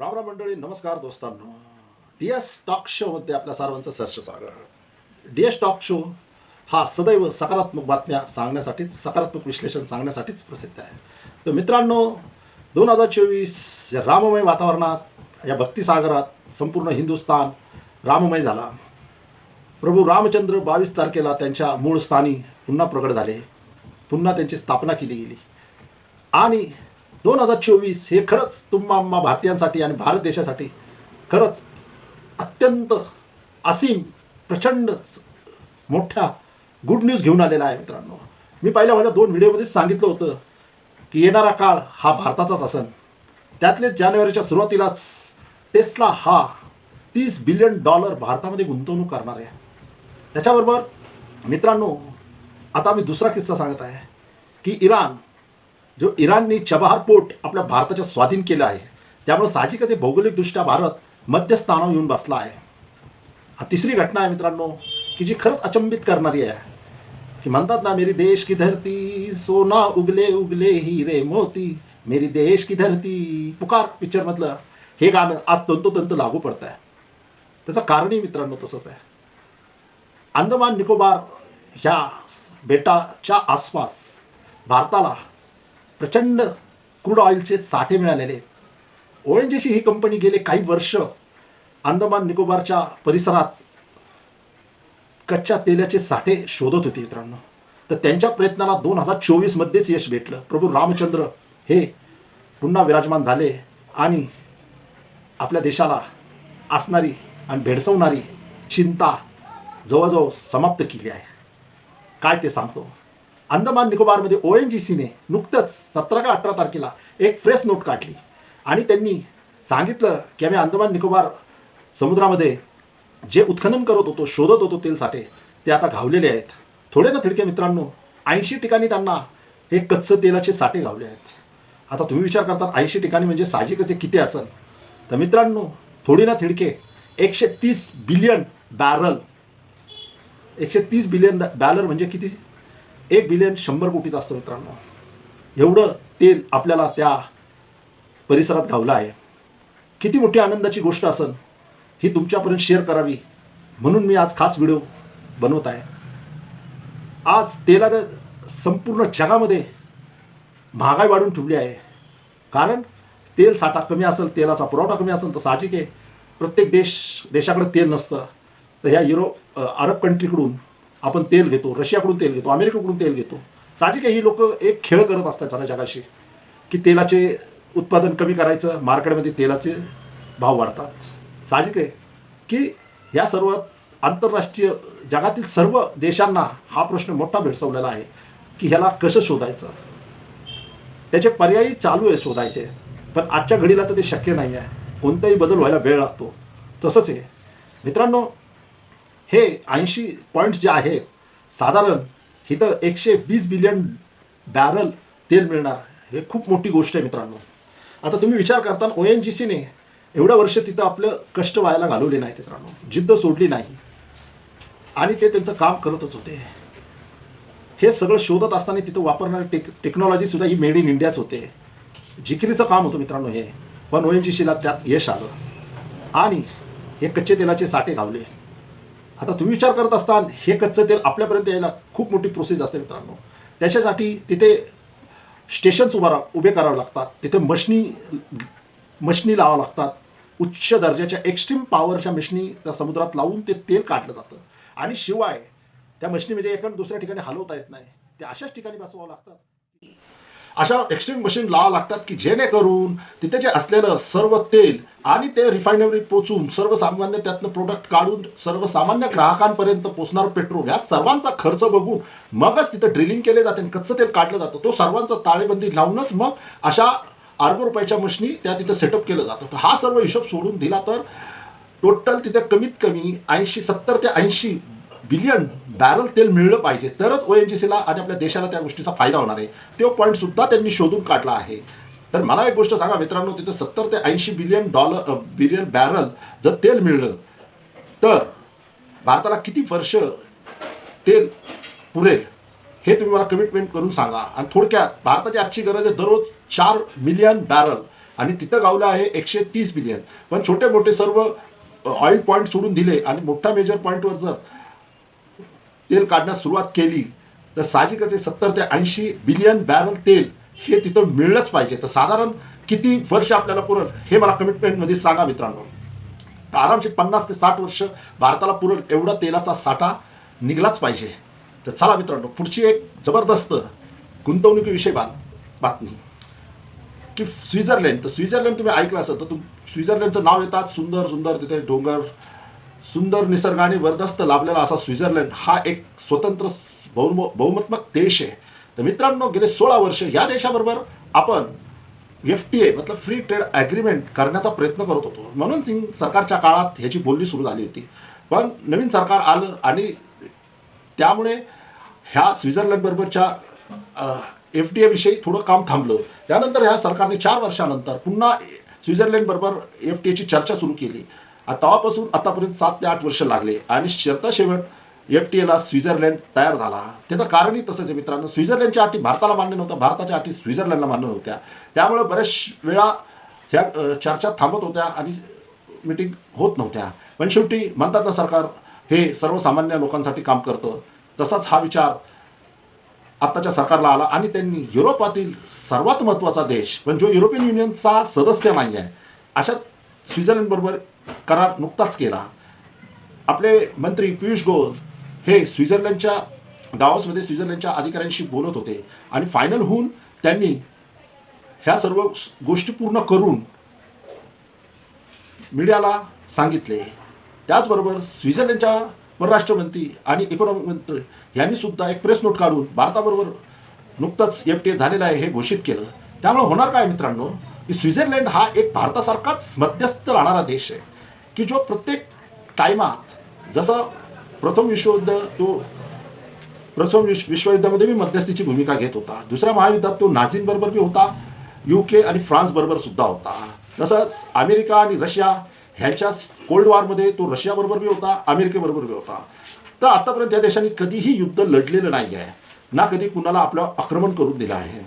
रामराम मंडळी नमस्कार दोस्तांनो. डी एस टॉक शोमध्ये आपल्या सर्वांचं सहर्ष स्वागत. डी एस टॉक शो हा सदैव सकारात्मक बातम्या सांगण्यासाठीच सकारात्मक विश्लेषण सांगण्यासाठीच प्रसिद्ध आहे. तर मित्रांनो दोन हजार चोवीस या राममय वातावरणात या भक्तिसागरात संपूर्ण हिंदुस्थान राममय झाला. प्रभू रामचंद्र बावीस तारखेला त्यांच्या मूळ स्थानी पुन्हा प्रकट झाले. पुन्हा त्यांची स्थापना केली गेली. आणि दोन हजार चोवीस हे खरंच तुम्हा आम्हा भारतीयांसाठी आणि भारत देशासाठी खरंच अत्यंत असीम प्रचंड मोठ्या गुड न्यूज घेऊन आलेला आहे मित्रांनो. मी पहिल्या माझ्या दोन व्हिडिओमध्येच सांगितलं होतं की येणारा काळ हा भारताचाच असन. त्यातले जानेवारीच्या सुरुवातीलाच टेस्ला हा तीस बिलियन डॉलर भारतामध्ये गुंतवणूक करणार आहे. त्याच्याबरोबर मित्रांनो आता मी दुसरा किस्सा सांगत आहे की इराण जो इराणने चबहार पोर्ट आपल्या भारताच्या स्वाधीन केलं आहे त्यामुळे साहजिकच हे भौगोलिकदृष्ट्या भारत मध्यस्थानावर येऊन बसला आहे. हा तिसरी घटना आहे मित्रांनो की जी खरंच अचंबित करणारी आहे. की म्हणतात ना मेरी देश की धरती सोना उगले उगले हिरे मोती मेरी देश की धरती पुकार. पिक्चरमधलं हे गाणं आज तंतोतंत लागू पडतं आहे त्याचं कारणही मित्रांनो तसंच आहे. अंदमान निकोबार ह्या बेटाच्या आसपास भारताला प्रचंड क्रूड ऑइलचे साठे मिळालेले. ओ एन जी सी ही कंपनी गेले काही वर्ष अंदमान निकोबारच्या परिसरात कच्च्या तेलाचे साठे शोधत होते मित्रांनो. तर त्यांच्या प्रयत्नाला दोन हजार चोवीसमध्येच यश भेटलं. प्रभू रामचंद्र हे पुन्हा विराजमान झाले आणि आपल्या देशाला असणारी आणि भेडसवणारी चिंता जवळजवळ समाप्त केली आहे. काय ते सांगतो? अंदमान निकोबारमध्ये ओ एन जी सीने नुकतंच सतरा का अठरा तारखेला एक फ्रेश नोट काढली. आणि त्यांनी सांगितलं की आम्ही अंदमान निकोबार समुद्रामध्ये जे उत्खनन करत होतो शोधत होतो तेल साठे ते आता घावलेले आहेत. थोडे ना थिडके मित्रांनो ऐंशी ठिकाणी त्यांना हे कच्चं तेलाचे साठे घावले आहेत. आता तुम्ही विचार करतात ऐंशी ठिकाणी म्हणजे साहजिकच किती असेल? तर मित्रांनो थोडी ना थिडके एकशे तीस बिलियन बॅरल एकशे तीस बिलियन बॅलर म्हणजे किती? एक बिलियन शंभर कोटीचं असतं मित्रांनो. एवढं तेल आपल्याला त्या परिसरात घावलं आहे. किती मोठी आनंदाची गोष्ट असेल ही तुमच्यापर्यंत शेअर करावी. म्हणून मी आज खास व्हिडिओ बनवत आहे. आज तेलानं संपूर्ण जगामध्ये महागाई वाढून ठेवली आहे. कारण तेल साठा कमी असेल तेलाचा पुरवठा कमी असेल तर साहजिक आहे प्रत्येक देश देशाकडे तेल नसतं. तर ह्या युरोप अरब कंट्रीकडून आपण तेल घेतो रशियाकडून तेल घेतो अमेरिकेकडून तेल घेतो. साहजिक आहे ही लोक एक खेळ करत असतात साऱ्या जगाशी की तेलाचे उत्पादन कमी करायचं मार्केटमध्ये तेलाचे भाव वाढतात. साहजिक आहे की या सर्व आंतरराष्ट्रीय जगातील सर्व देशांना हा प्रश्न मोठा भेडसवलेला आहे की ह्याला कसं शोधायचं? त्याचे पर्यायी चालू आहे शोधायचे पण आजच्या घडीला तर ते शक्य नाही आहे कोणताही बदल व्हायला वेळ लागतो. तसंच आहे. मित्रांनो हे ऐंशी पॉईंट्स जे आहेत साधारण इथं एकशे वीस बिलियन बॅरल तेल मिळणार. हे खूप मोठी गोष्ट आहे मित्रांनो. आता तुम्ही विचार करता ओ एन जी सीने एवढं वर्ष तिथं आपलं कष्ट व्हायला घालवले नाही मित्रांनो. जिद्द सोडली नाही. आणि ते त्यांचं काम करतच होते. हे सगळं शोधत असताना तिथं वापरणारी टेक टेक्नॉलॉजीसुद्धा ही मेड इन इंडियाच होते. जिकिरीचं काम होतं मित्रांनो हे. पण ओ एन जी सीला त्यात यश आलं. आणि हे कच्चे तेलाचे साठे घावले. आता तुम्ही विचार करत असताल हे कच्चं तेल आपल्यापर्यंत यायला खूप मोठी प्रोसेस असते मित्रांनो. त्याच्यासाठी तिथे स्टेशन्स उभारा उभे करावे लागतात. तिथे मशनी मशनी लावावं लागतात. उच्च दर्जाच्या एक्स्ट्रीम पॉवरच्या मशनी त्या समुद्रात लावून ते तेल काढलं जातं. आणि शिवाय त्या मशनीमध्ये म्हणजे एका दुसऱ्या ठिकाणी हलवता येत नाही. ते अशाच ठिकाणी बसवावं लागतात अशा एक्स्ट्रीम मशीन लावा लागतात की जेणेकरून तिथे जे असलेलं सर्व तेल आणि ते रिफायनरी पोचून सर्वसामान्य त्यातनं प्रोडक्ट काढून सर्वसामान्य ग्राहकांपर्यंत पोचणारं पेट्रोल ह्या सर्वांचा खर्च बघून मगच तिथं ड्रिलिंग केले जाते आणि कच्चं तेल काढलं जातं. तो सर्वांचा ताळेबंदी लावूनच मग अशा अर्ब रुपयाच्या मशनी त्या तिथं सेटअप केलं जातं. तर हा सर्व हिशोब सोडून दिला तर टोटल तिथे कमीत कमी ऐंशी सत्तर ते ऐंशी बिलियन बॅरल तेल मिळलं पाहिजे. तरच ओ एन जी सीला आणि आपल्या देशाला त्या गोष्टीचा फायदा होणार आहे. तो पॉईंटसुद्धा त्यांनी शोधून काढला आहे. तर मला एक गोष्ट सांगा मित्रांनो तिथं सत्तर ते ऐंशी बिलियन डॉलर बिलियन बॅरल जर तेल मिळलं तर भारताला किती वर्ष तेल पुरेल? हे तुम्ही मला कमिटमेंट करून सांगा. आणि थोडक्यात भारताची आजची गरज आहे दररोज चार मिलियन बॅरल आणि तिथं गावलं आहे एकशे तीस बिलियन पण छोटे मोठे सर्व ऑइल पॉईंट सोडून दिले. आणि मोठ्या मेजर पॉईंटवर जर तेल काढण्यास सुरुवात केली तर साहजिकच सत्तर ते ऐंशी बिलियन बॅरल तेल हे तिथं मिळलंच पाहिजे. तर साधारण किती वर्ष आपल्याला पुरेल हे मला कमिटमेंटमध्ये सांगा मित्रांनो. तर आरामशीर पन्नास ते साठ वर्ष भारताला पुरेल एवढा तेलाचा साठा निघलाच पाहिजे. तर चला मित्रांनो पुढची एक जबरदस्त गुंतवणुकीविषयी बात बातमी. की स्वित्झर्लंड तर स्वित्झर्लंड तुम्ही ऐकलं असेल तर तुम स्वित्झर्लंडचं नाव येतात सुंदर सुंदर तिथे डोंगर सुंदर निसर्गाने वरदस्त लाभलेला असा स्वित्झर्लंड हा एक स्वतंत्र बहुम बहुमतात्मक देश आहे. तर मित्रांनो गेले सोळा वर्ष या देशाबरोबर आपण एफ टी ए मतलब फ्री ट्रेड ॲग्रीमेंट करण्याचा प्रयत्न करत होतो. म्हणून सिंग सरकारच्या काळात ह्याची बोलणी सुरू झाली होती. पण नवीन सरकार आलं आणि त्यामुळे ह्या स्वित्झर्लंडबरोबरच्या एफ टी एविषयी थोडं काम थांबलं. त्यानंतर ह्या सरकारने चार वर्षानंतर पुन्हा स्वित्झर्लंडबरोबर एफ टी एची चर्चा सुरू केली. तेव्हापासून आतापर्यंत सात ते आठ वर्ष लागले आणि शेवटा शेवट एफ टी एला स्वित्झर्लंड तयार झाला. त्याचं कारणही तसंच आहे मित्रांनो. स्वित्झर्लंडच्या अटी भारताला मान्य नव्हतं भारताच्या अटी स्वित्झर्लंडला मान्य नव्हत्या. त्यामुळे बऱ्याच वेळा ह्या चर्चा थांबत होत्या आणि मिटिंग होत नव्हत्या. पण शेवटी म्हणतात ना सरकार हे सर्वसामान्य लोकांसाठी काम करतं. तसाच हा विचार आत्ताच्या सरकारला आला आणि त्यांनी युरोपातील सर्वात महत्त्वाचा देश पण जो युरोपियन युनियनचा सदस्य नाही आहे अशा स्वित्झर्लंडबरोबर करार नुकताच केला. आपले मंत्री पियुष गोयल हे स्वित्झर्लंडच्या डावसमध्ये स्वित्झर्लंडच्या अधिकाऱ्यांशी बोलत होते आणि फायनल होऊन त्यांनी ह्या सर्व गोष्टी पूर्ण करून मीडियाला सांगितले. त्याचबरोबर स्वित्झर्लंडच्या परराष्ट्रमंत्री आणि इकॉनॉमिक मंत्री यांनी सुद्धा एक प्रेस नोट काढून भारताबरोबर नुकतंच एफ टी ए झालेलं आहे हे घोषित केलं. त्यामुळे होणार काय मित्रांनो? की स्वित्झर्लंड हा एक भारतासारखाच मध्यस्थ राहणारा देश आहे की जो प्रत्येक टायमात जसं प्रथम विश्वयुद्ध तो प्रथम विश्व विश्वयुद्धामध्ये मी मध्यस्थीची भूमिका घेत होता. दुसऱ्या महायुद्धात तो नाझींबरोबर बी होता. यू के आणि फ्रान्सबरोबर सुद्धा होता. तसंच अमेरिका आणि रशिया ह्यांच्या कोल्ड वॉरमध्ये तो रशियाबरोबर बी होता अमेरिकेबरोबर बी होता. तर आतापर्यंत या देशांनी कधीही युद्ध लढलेलं नाही आहे ना कधी कुणाला आपलं आक्रमण करून दिलं आहे.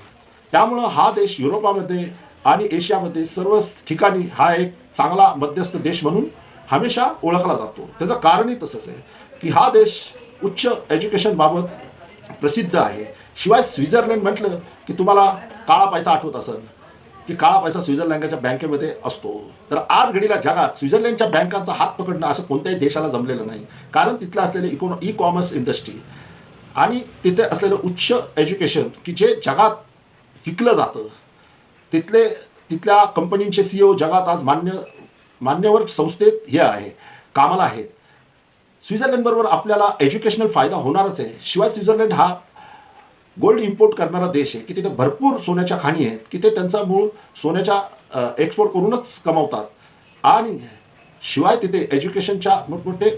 त्यामुळं हा देश युरोपामध्ये आणि एशियामध्ये सर्व ठिकाणी हा एक चांगला मध्यस्थ देश म्हणून हमेशा ओळखला जातो. त्याचं कारणही तसंच आहे की हा देश उच्च एज्युकेशनबाबत प्रसिद्ध आहे. शिवाय स्वित्झर्लंड म्हटलं की तुम्हाला काळा पैसा आठवत असेल की काळा पैसा स्वित्झर्लंडच्या बँकेमध्ये असतो. तर आज घडीला जगात स्वित्झर्लंडच्या बँकांचा हात पकडणं असं कोणत्याही देशाला जमलेलं नाही. कारण तिथलं असलेले इकॉनो ई कॉमर्स इंडस्ट्री आणि तिथे असलेलं उच्च एज्युकेशन की जे जगात विकलं जातं तिथले तिथल्या कंपनींचे सी ओ जगात आज मान्य मान्यवर संस्थेत हे आहे कामाला आहेत. स्वित्झर्लंडबरोबर आपल्याला एज्युकेशनल फायदा होणारच आहे. शिवाय स्वित्झर्लंड हा गोल्ड इम्पोर्ट करणारा देश आहे की तिथे भरपूर सोन्याच्या खाणी आहेत की ते त्यांचा मूळ सोन्याच्या एक्सपोर्ट करूनच कमावतात. आणि शिवाय तिथे एज्युकेशनच्या मोठमोठे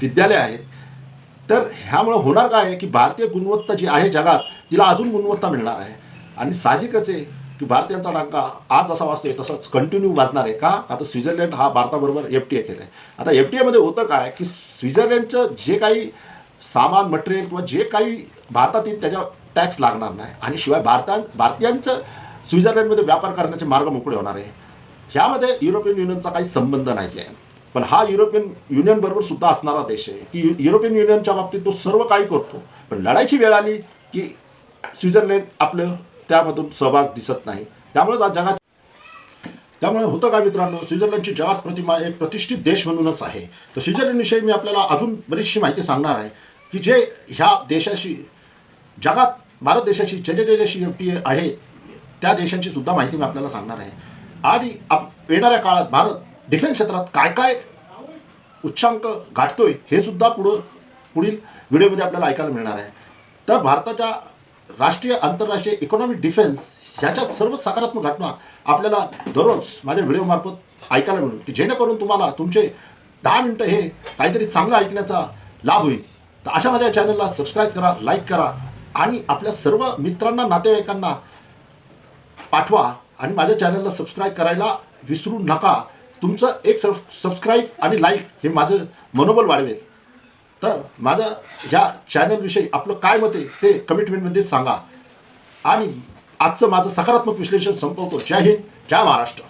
विद्यालय आहेत. तर ह्यामुळं होणार काय आहे की भारतीय गुणवत्ता जी आहे जगात तिला अजून गुणवत्ता मिळणार आहे. आणि साहजिकच आहे की भारतीयांचा डांका आज जसा वाजतोय तसंच कंटिन्यू वाजणार आहे का? आता स्वित्झर्लंड हा भारताबरोबर एफ टी ए केलं आहे आता एफ टी एमध्ये होतं काय की स्वित्झर्लंडचं जे काही सामान मटेरियल किंवा जे काही भारतातील त्याच्यावर टॅक्स लागणार नाही. आणि शिवाय भारता भारतीयांचं स्वित्झर्लंडमध्ये व्यापार करण्याचे मार्ग मोकळे होणार आहे. ह्यामध्ये युरोपियन युनियनचा काही संबंध नाही आहे पण हा युरोपियन युनियनबरोबर सुद्धा असणारा देश आहे. की युरोपियन युनियनच्या बाबतीत तो सर्व काही करतो. पण लढायची वेळ आली की स्वित्झर्लंड आपलं त्यामधून सहभाग दिसत नाही. त्यामुळेच आज जगात त्यामुळे होतं का मित्रांनो? स्वित्झर्लंडची जगात प्रतिमा एक प्रतिष्ठित देश म्हणूनच आहे. तर स्वित्झर्लंडविषयी मी आपल्याला अजून बरीचशी माहिती सांगणार आहे की जे ह्या देशाशी जगात भारत देशाशी जे जे जे देशी एफ टी आहे त्या देशांची सुद्धा माहिती मी आपल्याला सांगणार आहे. आणि आप येणाऱ्या काळात भारत डिफेन्स क्षेत्रात काय काय उच्चांक गाठतोय हे सुद्धा पुढं पुढील व्हिडिओमध्ये आपल्याला ऐकायला मिळणार आहे. तर भारताच्या राष्ट्रीय आंतरराष्ट्रीय इकॉनॉमिक डिफेन्स ह्याच्या सर्व सकारात्मक घटना आपल्याला दररोज माझ्या व्हिडिओमार्फत ऐकायला मिळून की जेणेकरून तुम्हाला तुमचे दहा मिनटं हे काहीतरी चांगलं ऐकण्याचा लाभ होईल. तर अशा माझ्या चॅनलला सबस्क्राईब करा लाईक करा आणि आपल्या सर्व मित्रांना नातेवाईकांना पाठवा आणि माझ्या चॅनलला सबस्क्राईब करायला विसरू नका. तुमचं एक सब सबस्क्राईब आणि लाईक हे माझं मनोबल वाढवेल. तर माझं ह्या चॅनलविषयी आपलं काय मत आहे ते कमिटमेंटमध्ये सांगा. आणि आजचं माझं सकारात्मक विश्लेषण संपवतो. जय हिंद जय महाराष्ट्र.